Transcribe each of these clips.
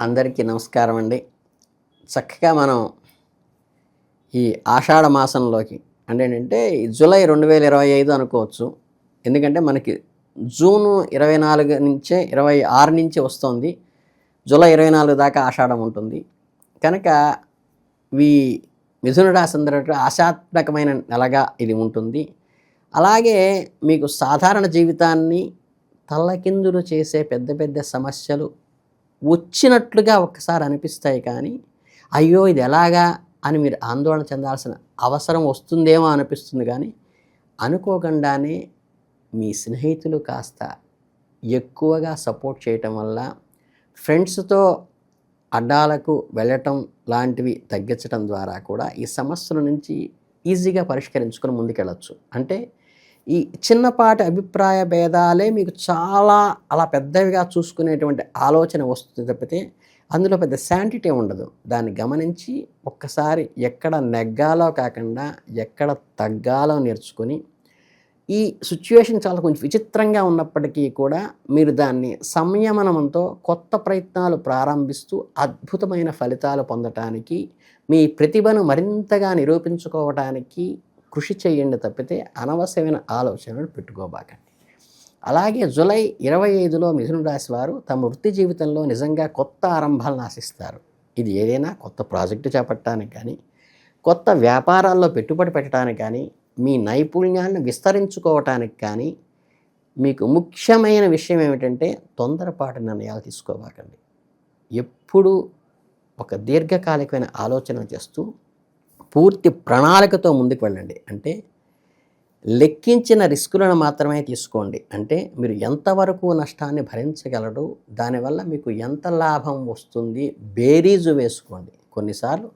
అందరికీ నమస్కారం అండి. చక్కగా మనం ఈ ఆషాఢ మాసంలోకి అంటే ఏంటంటే జూలై రెండు వేల ఇరవై ఐదు అనుకోవచ్చు. ఎందుకంటే మనకి జూను ఇరవై నాలుగు నుంచే ఇరవై ఆరు నుంచి వస్తుంది. జూలై ఇరవై నాలుగు దాకా ఆషాఢం ఉంటుంది. కనుక ఈ మిథున రాశి ఆశాత్మకమైన నెలగా ఇది ఉంటుంది. అలాగే మీకు సాధారణ జీవితాన్ని తల్లకిందులు చేసే పెద్ద పెద్ద సమస్యలు వచ్చినట్లుగా ఒక్కసారి అనిపిస్తాయి కానీ అయ్యో ఇది ఎలాగా అని మీరు ఆందోళన చెందాల్సిన అవసరం వస్తుందేమో అనిపిస్తుంది కానీ అనుకోకుండానే మీ స్నేహితులు కాస్త ఎక్కువగా సపోర్ట్ చేయటం వల్ల ఫ్రెండ్స్తో అడ్డాలకు వెళ్ళటం లాంటివి తగ్గించడం ద్వారా కూడా ఈ సమస్యల నుంచి ఈజీగా పరిష్కరించుకొని ముందుకెళ్ళచ్చు. అంటే ఈ చిన్నపాటి అభిప్రాయ భేదాలే మీకు చాలా అలా పెద్దవిగా చూసుకునేటువంటి ఆలోచన వస్తుంది తప్పితే అందులో పెద్ద శాంటిటీ ఉండదు. దాన్ని గమనించి ఒక్కసారి ఎక్కడ నెగ్గాలో కాకుండా ఎక్కడ తగ్గాలో నేర్చుకొని ఈ సిచ్యువేషన్ చాలా కొంచెం విచిత్రంగా ఉన్నప్పటికీ కూడా మీరు దాన్ని సంయమనంతో కొత్త ప్రయత్నాలు ప్రారంభిస్తూ అద్భుతమైన ఫలితాలు పొందటానికి మీ ప్రతిభను మరింతగా నిరూపించుకోవటానికి కృషి చేయండి తప్పితే అనవసరమైన ఆలోచనలు పెట్టుకోబాకండి. అలాగే జూలై ఇరవై ఐదులో మిథున రాశి వారు తమ వృత్తి జీవితంలో నిజంగా కొత్త ఆరంభాలను ఆశిస్తారు. ఇది ఏదైనా కొత్త ప్రాజెక్టు చేపట్టడానికి కానీ కొత్త వ్యాపారాల్లో పెట్టుబడి పెట్టడానికి కానీ మీ నైపుణ్యాన్ని విస్తరించుకోవటానికి కానీ మీకు ముఖ్యమైన విషయం ఏమిటంటే తొందరపాటు నిర్ణయాలు తీసుకోబాకండి. ఎప్పుడు ఒక దీర్ఘకాలికమైన ఆలోచన చేస్తూ పూర్తి ప్రణాళికతో ముందుకు వెళ్ళండి. అంటే లెక్కించిన రిస్కులను మాత్రమే తీసుకోండి. అంటే మీరు ఎంతవరకు నష్టాన్ని భరించగలడు దానివల్ల మీకు ఎంత లాభం వస్తుంది బేరీజు వేసుకోండి. కొన్నిసార్లు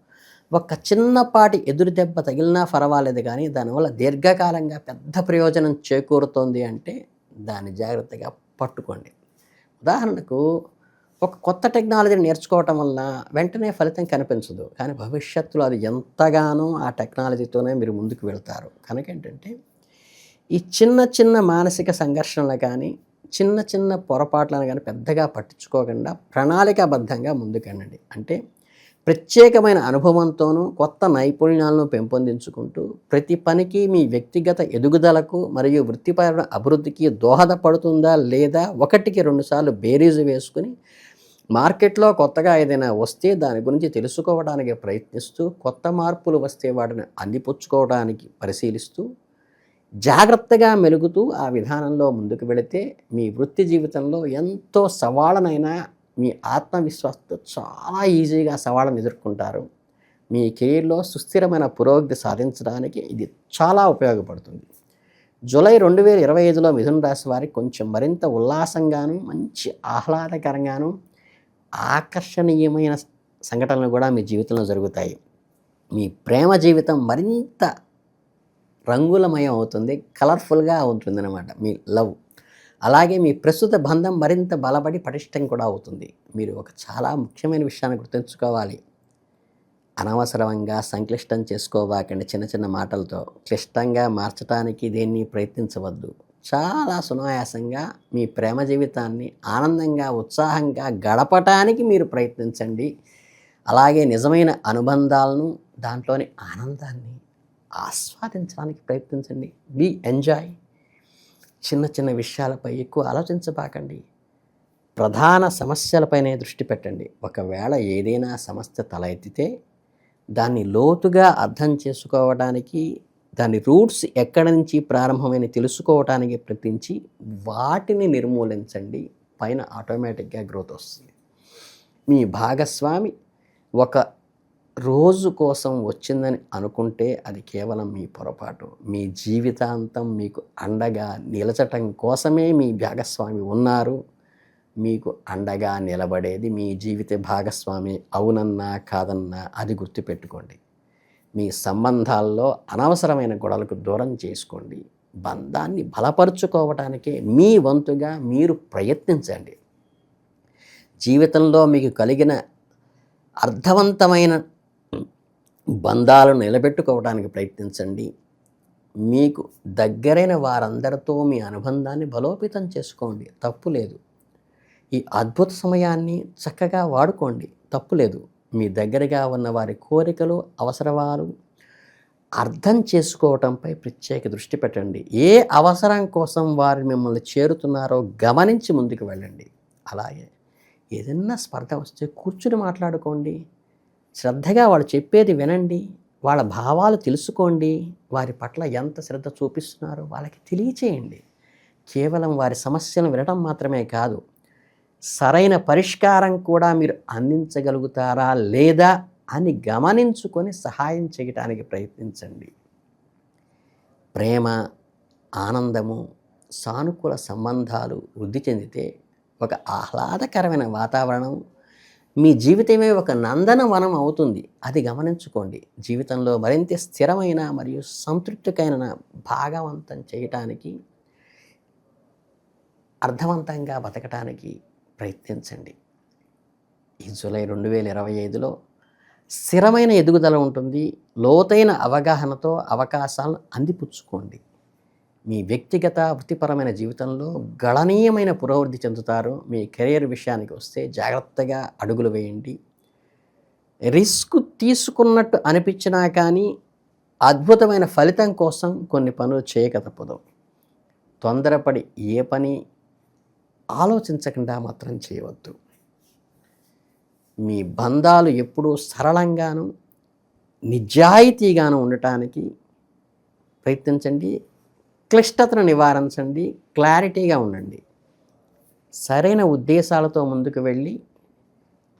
ఒక చిన్నపాటి ఎదురు దెబ్బ తగిలినా పర్వాలేదు కానీ దానివల్ల దీర్ఘకాలంగా పెద్ద ప్రయోజనం చేకూరుతోంది అంటే దాన్ని జాగ్రత్తగా పట్టుకోండి. ఉదాహరణకు ఒక కొత్త టెక్నాలజీని నేర్చుకోవటం వల్ల వెంటనే ఫలితం కనిపించదు. కానీ భవిష్యత్తులో అది ఎంతగానో ఆ టెక్నాలజీతోనే మీరు ముందుకు వెళ్తారు. కనుక ఏంటంటే ఈ చిన్న చిన్న మానసిక సంఘర్షణలు కానీ చిన్న చిన్న పొరపాట్లను కానీ పెద్దగా పట్టించుకోకుండా ప్రణాళికాబద్ధంగా ముందుకెళ్ళండి. అంటే ప్రత్యేకమైన అనుభవంతోనూ కొత్త నైపుణ్యాలను పెంపొందించుకుంటూ ప్రతి పనికి మీ వ్యక్తిగత ఎదుగుదలకు మరియు వృత్తిపరమైన అభివృద్ధికి దోహదపడుతుందా లేదా ఒకటికి రెండుసార్లు బేరీజు వేసుకుని మార్కెట్లో కొత్తగా ఏదైనా వస్తే దాని గురించి తెలుసుకోవడానికి ప్రయత్నిస్తూ కొత్త మార్పులు వస్తే వాటిని అందిపుచ్చుకోవడానికి పరిశీలిస్తూ జాగ్రత్తగా మెలుగుతూ ఆ విధానంలో ముందుకు వెళితే మీ వృత్తి జీవితంలో ఎంతో సవాళ్ళనైనా మీ ఆత్మవిశ్వాసంతో చాలా ఈజీగా సవాళ్ళను ఎదుర్కొంటారు. మీ కెరీర్లో సుస్థిరమైన పురోగతి సాధించడానికి ఇది చాలా ఉపయోగపడుతుంది. జూలై రెండు వేల ఇరవై ఐదులో మిథున రాశి వారికి కొంచెం మరింత ఉల్లాసంగాను మంచి ఆహ్లాదకరంగాను ఆకర్షణీయమైన సంఘటనలు కూడా మీ జీవితంలో జరుగుతాయి. మీ ప్రేమ జీవితం మరింత రంగులమయం అవుతుంది కలర్ఫుల్గా ఉంటుంది అనమాట మీ లవ్. అలాగే మీ ప్రస్తుత బంధం మరింత బలపడి పటిష్టం కూడా అవుతుంది. మీరు ఒక చాలా ముఖ్యమైన విషయాన్ని గుర్తుంచుకోవాలి. అనవసరంగా సంక్లిష్టం చేసుకోవాకండి చిన్న చిన్న మాటలతో. క్లిష్టంగా మార్చడానికి దేన్ని ప్రయత్నించవద్దు. చాలా సునాయాసంగా మీ ప్రేమ జీవితాన్ని ఆనందంగా ఉత్సాహంగా గడపటానికి మీరు ప్రయత్నించండి. అలాగే నిజమైన అనుబంధాలను దాంట్లోని ఆనందాన్ని ఆస్వాదించడానికి ప్రయత్నించండి. బీ ఎంజాయ్ చిన్న చిన్న విషయాలపై ఎక్కువ ఆలోచించబాకండి. ప్రధాన సమస్యలపైనే దృష్టి పెట్టండి. ఒకవేళ ఏదైనా సమస్య తల ఎత్తితే దాన్ని లోతుగా అర్థం చేసుకోవడానికి దాని రూట్స్ ఎక్కడి నుంచి ప్రారంభమైన తెలుసుకోవటానికి ప్రయత్నించి వాటిని నిర్మూలించండి. పైన ఆటోమేటిక్గా గ్రోత్ వస్తుంది. మీ భాగస్వామి ఒక రోజు కోసం వచ్చిందని అనుకుంటే అది కేవలం మీ పొరపాటు. మీ జీవితాంతం మీకు అండగా నిలచటం కోసమే మీ భాగస్వామి ఉన్నారు. మీకు అండగా నిలబడేది మీ జీవిత భాగస్వామి అవునన్నా కాదన్నా అది గుర్తుపెట్టుకోండి. మీ సంబంధాల్లో అనవసరమైన గొడవలకు దూరం చేసుకోండి. బంధాన్ని బలపరుచుకోవటానికే మీ వంతుగా మీరు ప్రయత్నించండి. జీవితంలో మీకు కలిగిన అర్థవంతమైన బంధాలను నిలబెట్టుకోవడానికి ప్రయత్నించండి. మీకు దగ్గరైన వారందరితో మీ అనుబంధాన్ని బలోపేతం చేసుకోండి. తప్పు లేదు. ఈ అద్భుత సమయాన్ని చక్కగా వాడుకోండి. తప్పు లేదు. మీ దగ్గరగా ఉన్న వారి కోరికలు అవసరాలు అర్థం చేసుకోవటంపై ప్రత్యేక దృష్టి పెట్టండి. ఏ అవసరం కోసం వారు మిమ్మల్ని చేరుతున్నారో గమనించి ముందుకు వెళ్ళండి. అలాగే ఏదైనా స్పర్ధ వస్తే కూర్చుని మాట్లాడుకోండి. శ్రద్ధగా వాళ్ళు చెప్పేది వినండి. వాళ్ళ భావాలు తెలుసుకోండి. వారి పట్ల ఎంత శ్రద్ధ చూపిస్తున్నారో వాళ్ళకి తెలియచేయండి. కేవలం వారి సమస్యను వినడం మాత్రమే కాదు సరైన పరిష్కారం కూడా మీరు అందించగలుగుతారా లేదా అని గమనించుకొని సహాయం చేయటానికి ప్రయత్నించండి. ప్రేమ ఆనందము సానుకూల సంబంధాలు వృద్ధి చెందితే ఒక ఆహ్లాదకరమైన వాతావరణం మీ జీవితమే ఒక నందనవనం అవుతుంది. అది గమనించుకోండి. జీవితంలో మరింత స్థిరమైన మరియు సంతృప్తికైన భాగవంతం చేయటానికి అర్థవంతంగా బతకటానికి ప్రయత్నించండి. ఈ జూలై రెండు వేల ఇరవై ఐదులో స్థిరమైన ఎదుగుదల ఉంటుంది. లోతైన అవగాహనతో అవకాశాలను అందిపుచ్చుకోండి. మీ వ్యక్తిగత వృత్తిపరమైన జీవితంలో గణనీయమైన పురోభివృద్ధి చెందుతారు. మీ కెరియర్ విషయానికి వస్తే జాగ్రత్తగా అడుగులు వేయండి. రిస్క్ తీసుకున్నట్టు అనిపించినా కానీ అద్భుతమైన ఫలితం కోసం కొన్ని పనులు చేయక తప్పదు. తొందరపడి ఏ పని ఆలోచించకుండా మాత్రం చేయవద్దు. మీ బంధాలు ఎప్పుడూ సరళంగాను నిజాయితీగాను ఉండటానికి ప్రయత్నించండి. క్లిష్టతను నివారించండి. క్లారిటీగా ఉండండి. సరైన ఉద్దేశాలతో ముందుకు వెళ్ళి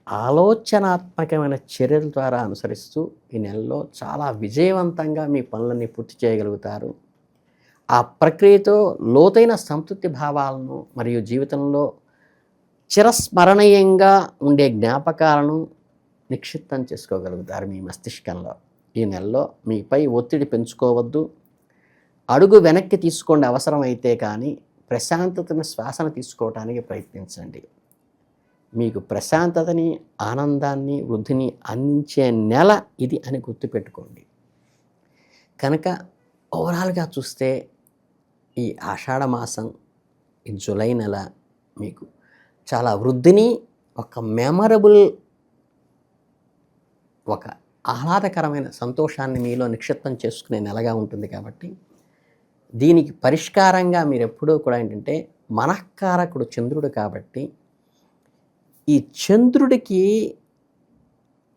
ఆలోచనాత్మకమైన చర్యల ద్వారా అనుసరిస్తూ ఈ నెలలో చాలా విజయవంతంగా మీ పనులన్నీ పూర్తి చేయగలుగుతారు. ఆ ప్రక్రియతో లోతైన సంతృప్తి భావాలను మరియు జీవితంలో చిరస్మరణీయంగా ఉండే జ్ఞాపకాలను నిక్షిప్తం చేసుకోగలుగుతారు మీ మస్తిష్కంలో. ఈ నెలలో మీపై ఒత్తిడి పెంచుకోవద్దు. అడుగు వెనక్కి తీసుకోండి అవసరమైతే కానీ ప్రశాంతతను శ్వాసన తీసుకోవడానికి ప్రయత్నించండి. మీకు ప్రశాంతతని ఆనందాన్ని వృద్ధిని అందించే నెల ఇది అని గుర్తుపెట్టుకోండి. కనుక ఓవరాల్గా చూస్తే ఈ ఆషాఢ మాసం ఈ జూలై నెల మీకు చాలా వృద్ధిని ఒక మెమరబుల్ ఒక ఆహ్లాదకరమైన సంతోషాన్ని మీలో నిక్షిప్తం చేసుకునే నెలగా ఉంటుంది కాబట్టి దీనికి పరిష్కారంగా మీరు ఎప్పుడూ కూడా ఏంటంటే మనఃకారకుడు చంద్రుడు కాబట్టి ఈ చంద్రుడికి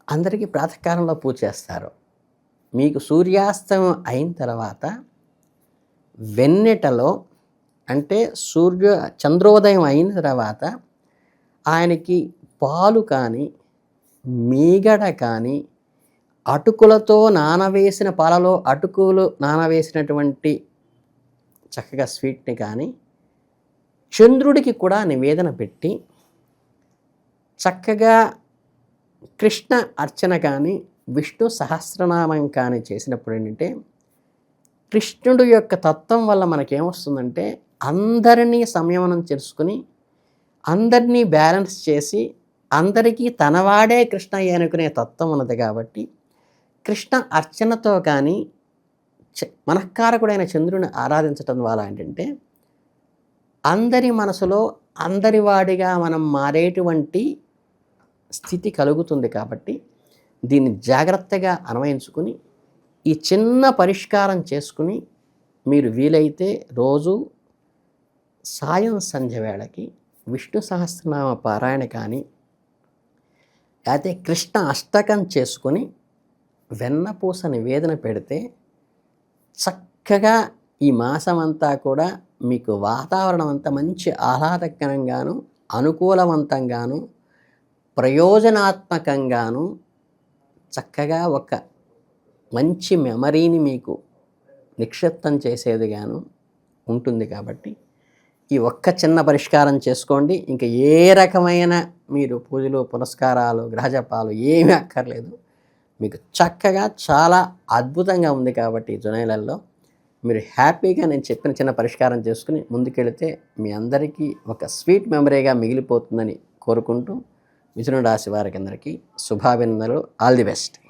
అందరికీ ప్రాతకాలంలో పూజ చేస్తారు. మీకు సూర్యాస్తమం అయిన తర్వాత వెన్నెటలో అంటే సూర్య చంద్రోదయం అయిన తర్వాత ఆయనకి పాలు కానీ మీగడ కానీ అటుకులతో నానవేసిన పాలలో అటుకులు నానవేసినటువంటి చక్కగా స్వీట్ని కానీ చంద్రుడికి కూడా నివేదన పెట్టి చక్కగా కృష్ణ అర్చన కానీ విష్ణు సహస్రనామం కానీ చేసినప్పుడు ఏంటంటే కృష్ణుడు యొక్క తత్వం వల్ల మనకేమొస్తుందంటే అందరినీ సంయమనం చేసుకుని అందరినీ బ్యాలెన్స్ చేసి అందరికీ తనవాడే కృష్ణయ్య అనుకునే తత్వం ఉన్నది కాబట్టి కృష్ణ అర్చనతో కానీ చ- మనఃకారకుడైన చంద్రుని ఆరాధించటం వల్ల ఏంటంటే అందరి మనసులో అందరి వాడిగా మనం మారేటువంటి స్థితి కలుగుతుంది కాబట్టి దీన్ని జాగ్రత్తగా అన్వయించుకుని ఈ చిన్న పరిష్కారం చేసుకుని మీరు వీలైతే రోజు సాయం సంధ్య వేళకి విష్ణు సహస్రనామ పారాయణ కానీ అయితే కృష్ణ అష్టకం చేసుకొని వెన్నపూస నివేదన పెడితే చక్కగా ఈ మాసం అంతా కూడా మీకు వాతావరణం అంతా మంచి ఆహ్లాదకరంగాను అనుకూలవంతంగాను ప్రయోజనాత్మకంగాను చక్కగా ఒక మంచి మెమరీని మీకు నిక్షిప్తం చేసేదిగాను ఉంటుంది కాబట్టి ఈ ఒక్క చిన్న పరిష్కారం చేసుకోండి. ఇంకా ఏ రకమైన మీరు పూజలు పురస్కారాలు గ్రహజపాలు ఏమీ అక్కర్లేదు. మీకు చక్కగా చాలా అద్భుతంగా ఉంది కాబట్టి ఈ జునైలలో మీరు హ్యాపీగా నేను చెప్పిన చిన్న పరిష్కారం చేసుకుని ముందుకెళితే మీ అందరికీ ఒక స్వీట్ మెమరీగా మిగిలిపోతుందని కోరుకుంటూ మిథున రాశి వారికి అందరికీ శుభాభినందనలు. All the best.